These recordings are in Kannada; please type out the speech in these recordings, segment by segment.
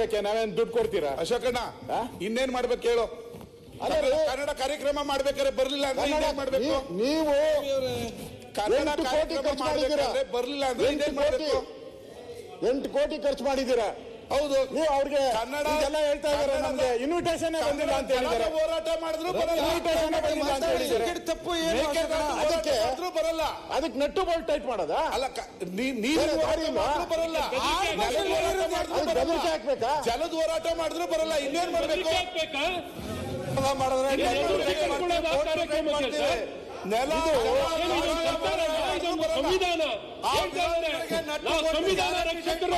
ತೆಗಿಯಕ್ಕೆ ನಾವೇನ್ ದುಡ್ಡು ಕೊಡ್ತೀರಾ? ಅಶೋಕಣ್ಣ? ಇನ್ನೇನ್ ಮಾಡ್ಬೇಕು ಹೇಳು ಕನ್ನಡ ಕಾರ್ಯಕ್ರಮ ಮಾಡ್ಬೇಕಾದ್ರೆ ಬರ್ಲಿಲ್ಲ ಅಂದ್ರೆ ಇನ್ನೇನ್ ಮಾಡ್ಬೇಕು? ನೀವು ಕನ್ನಡ ಕಾರ್ಯಕ್ರಮ ಮಾಡ್ಬೇಕಾದ್ರೆ ಬರ್ಲಿಲ್ಲ ಅಂದ್ರೆ ಇನ್ನೇನ್ ಮಾಡ್ಬೇಕು? ಎಂಟು ಕೋಟಿ ಖರ್ಚು ಮಾಡಿದ್ದೀರಾ? ಹೌದು. ನೀವು ಅವ್ರಿಗೆ ಕನ್ನಡ ಇದೆಲ್ಲ ಹೇಳ್ತಾ ಇದ್ದಾರೆ ನಮಗೆ. ಇನ್ವಿಟೇಷನ್ ಬಂದಿಲ್ಲ ಅಂತ ಹೇಳಿದ್ದಾರೆ. ಹೋರಾಟ ಮಾಡಿದ್ರು ಬರಲ್ಲ. Invitation ಬಂದಿಲ್ಲ ಅಂತ ಹೇಳಿದ್ದಾರೆ. ತಪ್ಪು ಏನು ಅದಕ್ಕೆ- ಬರಲ್ಲ. ಅದಕ್ಕೆ ನಟ್ಟು ಬೋಲ್ಟ್ ಟೈಟ್ ಮಾಡೋದ? ಅಲ್ಲ ನೀರು ಬರಲ್ಲ. ಜಲದ ಹೋರಾಟ ಮಾಡಿದ್ರು ಬರಲ್ಲ. ಇನ್ನೇನ್ ಮಾಡ್ಬೇಕು? ಮಾಡಿದ್ರೆ ನೆಲ ಸಂವಿಧಾನ ಸಂವಿಧಾನ. ರಕ್ಷಕರು.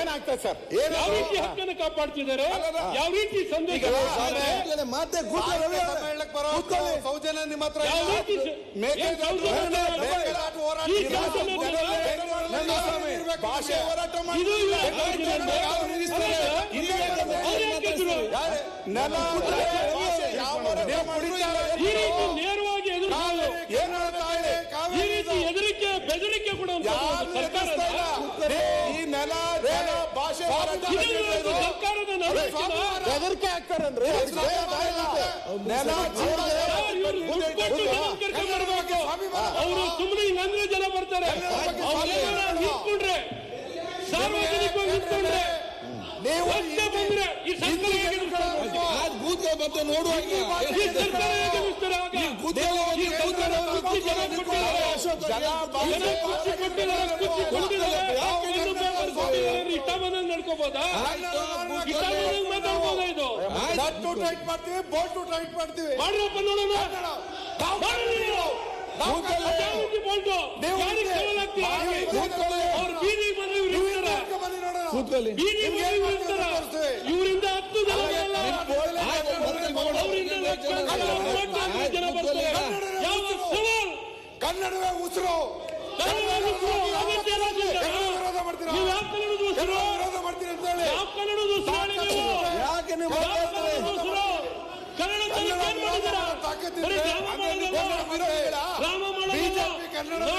ಏನಾಗ್ತದೆ ಸರ್? ಯಾವ ರೀತಿ ಹಕ್ಕನ್ನು ಕಾಪಾಡ್ತಿದ್ದಾರೆ. ಯಾವ ರೀತಿ ಸಂದೇಶ? ಮತ್ತೆ. ಸೌಜನ್ಯ ನಿಮ್ಮ ಹತ್ರ ಭಾಷೆ. ಹೋರಾಟ ಮಾಡಿ ಈ ರೀತಿ ನೇರವಾಗಿ? ಈ ರೀತಿ ಹೆದರಿಕೆ ಬೆದರಿಕೆ ಕೂಡ ಬೆದರಿಕೆ. ನೆಲ ಅವರು ಸುಮ್ಮನೆ ಹಿಂಗಂದ್ರೆ ಜನ ಬರ್ತಾರೆ ಹೇಗೆ ನಿಲ್ಸ್ತಾರೆ? ಮತ್ತೆ ನೋಡುವ ಟು ಮಾಡ್ತೀವಿ ಬೋಟು ಟೈಟ್ ಮಾಡ್ತೀವಿ. ಇರ್ತಾರೆ. ಇವರಿಂದ ಹತ್ತು ಜನ ಕನ್ನಡವೇ ಉಸಿರು. ವಿರೋಧ ಮಾಡ್ತೀರಾ? ಅಂತ ಹೇಳಿ. ಕನ್ನಡ ಯಾಕೆ ನೀವು ಯಾವ ಕನ್ನಡದ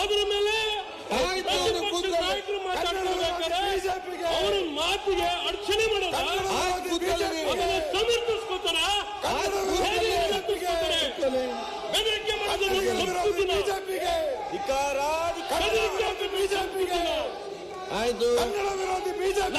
ಅದ್ರ ಮೇಲೆ ಅವರ ಮಾತಿಗೆ ಅಡಚಣೆ ಸಮರ್ಥಿಸ್ಕೋತಾರ? ಬೆದರಿಕೆ ಮಾಡೋದು ಬಿಜೆಪಿಗೆ. ಆಯ್ತು. ಕನ್ನಡ ವಿರೋಧಿ ಬಿಜೆಪಿ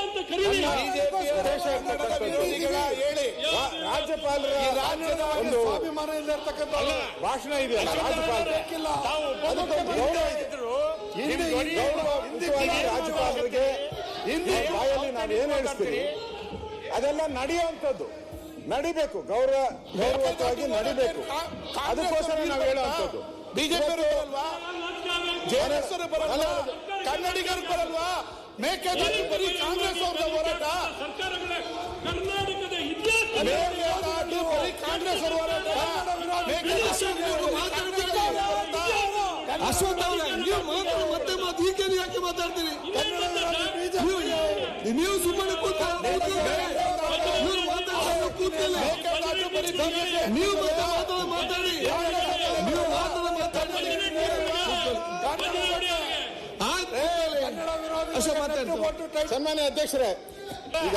ಹೇಳಿ ರಾಜ್ಯಪಾಲರ ರಾಜ್ಯದ ಒಂದು ಸ್ವಾಭಿಮಾನ ಇಲ್ಲಿರ್ತಕ್ಕಂಥ ಭಾಷಣ ಇದೆ ಗೌರವಯುತವಾಗಿ ರಾಜ್ಯಪಾಲರಿಗೆ ಹಿಂದಿ ಬಾಯಲ್ಲಿ ನಾನು ಏನು ಹೇಳ್ತೀನಿ ಅದೆಲ್ಲ ನಡೆಯುವಂಥದ್ದು ನಡಿಬೇಕು ಗೌರವ ಗೌರವವಾಗಿ ನಡಿಬೇಕು ಅದಕ್ಕೋಸ್ಕರ ನಾವು ಹೇಳುವಂಥದ್ದು ಬಿಜೆಪಿ ಬರಲ್ವಾ ಜೆಡಿಎಸ್ ಬರಲ್ವಾ ಕನ್ನಡಿಗರು ಬರಲ್ವಾ ಮೇಕೆದಾಟು ಬರೀ ಕಾಂಗ್ರೆಸ್ ಅವರ ಹೋರಾಟ. ಕರ್ನಾಟಕದ ಮೇಕೆದಾಟು ಬರೀ ಕಾಂಗ್ರೆಸ್ ಅವರ ಹೋರಾಟ. ಅಶ್ವಥ್ ಅವರೇ ನೀವು ಮಾತಾಡಿ ಮತ್ತೆ ಮಾತು ಈ ಕೇಳಿ ಯಾಕೆ ಮಾತಾಡ್ತೀರಿ? ನೀವು ಸುಮ್ಮನೆ ನೀವು ನೀವು ಮತ್ತೆ ಮಾತಾಡ. ಮಾತಾಡಿ. ನೀವು ಮಾತಾಡ. ಮಾತಾಡಿ. ಅಶೋಕ್ ಮಾತಾಡ್ತಾರೆ ಸನ್ಮಾನ್ಯ ಅಧ್ಯಕ್ಷರೇ ಈಗ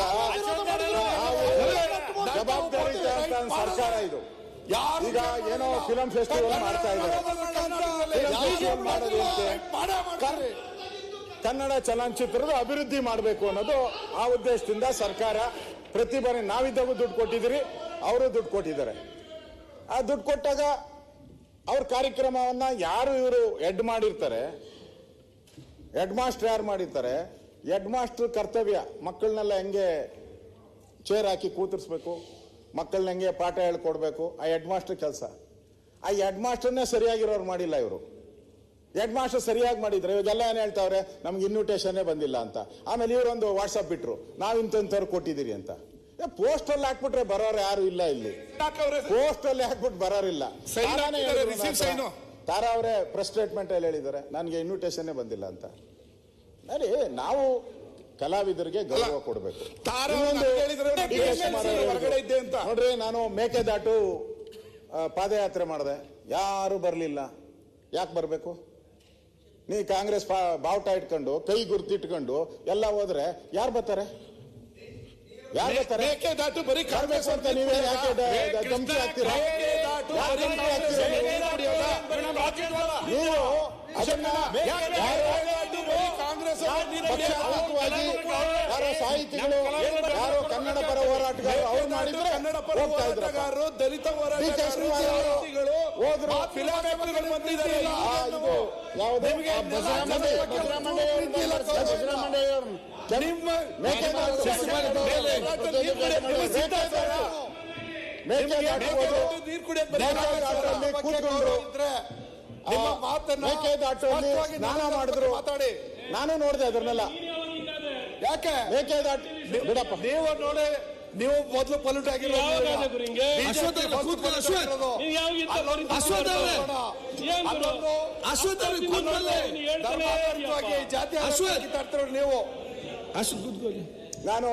ಜವಾಬ್ದಾರಿ ಸರ್ಕಾರ ಇದು. ಈಗ ಏನೋ ಫಿಲಂ ಫೆಸ್ಟಿವಲ್ ಮಾಡ್ತಾ ಇದ್ದಾರೆ. ಕನ್ನಡ ಚಲನಚಿತ್ರದ ಅಭಿವೃದ್ಧಿ ಮಾಡಬೇಕು ಅನ್ನೋದು ಆ ಉದ್ದೇಶದಿಂದ ಸರ್ಕಾರ ಪ್ರತಿ ಬಾರಿ ನಾವಿದ್ದಾಗೂ ದುಡ್ಡು ಕೊಟ್ಟಿದ್ದೀರಿ ಅವರು ದುಡ್ಡು ಕೊಟ್ಟಿದ್ದಾರೆ. ಆ ದುಡ್ಡು ಕೊಟ್ಟಾಗ ಅವ್ರ ಕಾರ್ಯಕ್ರಮವನ್ನ ಯಾರು ಇವರು ಎಡ್ ಮಾಡಿರ್ತಾರೆ? ಹೆಡ್ ಮಾಸ್ಟರ್ ಯಾರು ಮಾಡಿರ್ತಾರೆ? ಹೆಡ್ ಮಾಸ್ಟರ್ ಕರ್ತವ್ಯ. ಮಕ್ಕಳನ್ನೆಲ್ಲ ಹೆಂಗೆ ಚೇರ್ ಹಾಕಿ ಕೂತಿರ್ಸ್ಬೇಕು? ಮಕ್ಕಳನ್ನ ಹೆಂಗೆ ಪಾಠ ಹೇಳ್ಕೊಡ್ಬೇಕು? ಆ ಹೆಡ್ ಮಾಸ್ಟರ್ ಕೆಲಸ. ಆ ಹೆಡ್ ಮಾಸ್ಟರ್ನೇ ಸರಿಯಾಗಿರೋರು ಮಾಡಿಲ್ಲ ಇವರು. ಹೆಡ್ ಮಾಸ್ಟರ್ ಸರಿಯಾಗಿ ಮಾಡಿದ್ರೆ ಇವಾಗೆಲ್ಲ ಏನು ಹೇಳ್ತಾವ್ರೆ? ನಮ್ಗೆ ಇನ್ವಿಟೇಷನ್ನೇ ಬಂದಿಲ್ಲ ಅಂತ. ಆಮೇಲೆ ಇವರೊಂದು ವಾಟ್ಸಪ್ ಬಿಟ್ರು. ನಾವು ಇಂಥವ್ರು ಕೊಟ್ಟಿದ್ದೀರಿ ಅಂತ. ಪೋಸ್ಟಲ್ಲಿ ಹಾಕ್ಬಿಟ್ರೆ ಬರೋರು ಯಾರು ಇಲ್ಲ ಇಲ್ಲಿ. ಪೋಸ್ಟಲ್ಲಿ ಹಾಕ್ಬಿಟ್ಟು ಬರೋರಿಲ್ಲ. ತಾರಾ ಅವರೇ ಪ್ರೆಸ್ ಸ್ಟೇಟ್ಮೆಂಟ್ ಅಲ್ಲಿ ಹೇಳಿದ್ದಾರೆ ನನಗೆ ಇನ್ವಿಟೇಷನ್ನೇ ಬಂದಿಲ್ಲ ಅಂತ. ನೋಡಿ ನಾವು ಕಲಾವಿದರಿಗೆ ಗೌರವ ಕೊಡಬೇಕು. ನೋಡ್ರಿ ನಾನು ಮೇಕೆದಾಟು ಪಾದಯಾತ್ರೆ ಮಾಡಿದೆ. ಯಾರು ಬರಲಿಲ್ಲ. ಯಾಕೆ ಬರಬೇಕು? ನೀ ಕಾಂಗ್ರೆಸ್ ಬಾವುಟ ಇಟ್ಕೊಂಡು ಕೈ ಗುರ್ತಿಟ್ಕೊಂಡು ಎಲ್ಲ ಹೋದ್ರೆ ಯಾರು ಬರ್ತಾರೆ? ಯಾರು ಬರ್ತಾರೆ? ಅಂತ ನೀವೇ ಯಾಕೆ ಹಾಕ್ತೀರಾ? ನೀವು? ಅದನ್ನ ಕಾಂಗ್ರೆಸ್ ಪಕ್ಷಾತ್ಮಕವಾಗಿ ಯಾರೋ ಸಾಹಿತಿಗಳು? ಯಾರೋ ಕನ್ನಡ ಪರ ಹೋರಾಟಗಾರರು ಅವ್ರು ಮಾಡಿದ್ರೆ ಕನ್ನಡ ಪರ ಹೋರಾಟಗಾರರು ದಲಿತ ಹೋರಾಟಗಾರರು ಹೋದ್ರು. ಫಿಲಾಸಫಿಗಳು ಬಂದಿದ್ದಾರೆ. ಇದು ಯಾವುದೇ? ನಿಮ್ಮ ಸ್ನಾನ ಮಾಡಿದ್ರು. ಮಾತಾಡಿ. ನಾನು ನೋಡಿದೆ ಅದನ್ನೆಲ್ಲ ಯಾಕೆ? ಮೇಕೆದಾಟು ಬಿಡಪ್ಪ. ನೀವು ನೋಡಿ ನೀವು ಮೊದಲು ಪಲ್ಯೂಟ್ ಆಗಿರೋದು. ನೀವು ನಾನು